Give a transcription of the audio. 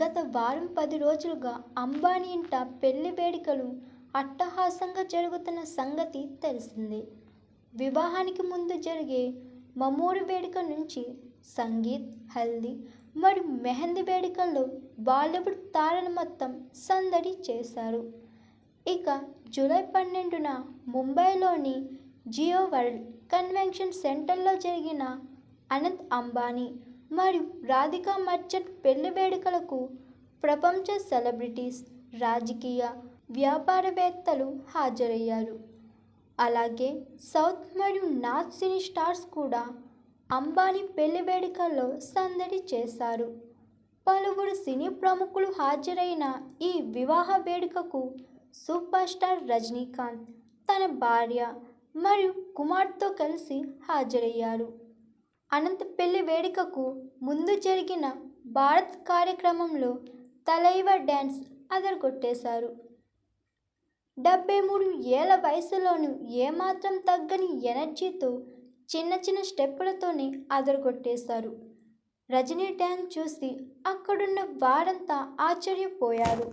గత వారం పది రోజులుగా అంబానీ ఇంట పెళ్ళి వేడుకలు అట్టహాసంగా జరుగుతున్న సంగతి తెలిసిందే. వివాహానికి ముందు జరిగే మమూరు వేడుక నుంచి సంగీత్ హల్దీ మరియు మెహందీ వేడుకల్లో బాలీవుడ్ తారలు మొత్తం సందడి చేశారు. ఇక జూలై పన్నెండున ముంబైలోని జియో వరల్డ్ కన్వెన్షన్ సెంటర్లో జరిగిన అనంత్ అంబానీ మరియు రాధికా మర్చెంట్ పెళ్ళి వేడుకలకు ప్రపంచ సెలబ్రిటీస్ రాజకీయ వ్యాపారవేత్తలు హాజరయ్యారు. అలాగే సౌత్ మరియు నార్త్ సినీ స్టార్స్ కూడా అంబానీ పెళ్ళి వేడుకల్లో సందడి చేశారు. పలువురు సినీ ప్రముఖులు హాజరైన ఈ వివాహ వేడుకకు సూపర్ స్టార్ రజనీకాంత్ తన భార్య మరియు కుమార్తో కలిసి హాజరయ్యారు. అనంత్ పెళ్ళి వేడుకకు ముందు జరిగిన భారత్ కార్యక్రమంలో తలైవ డ్యాన్స్ అదరగొట్టేశారు. డెబ్బై మూడు ఏళ్ళ వయసులోనూ ఏమాత్రం తగ్గని ఎనర్జీతో చిన్న చిన్న స్టెప్పులతోనే అదరగొట్టేశారు. రజనీ డ్యాన్స్ చూసి అక్కడున్న వారంతా ఆశ్చర్యపోయారు.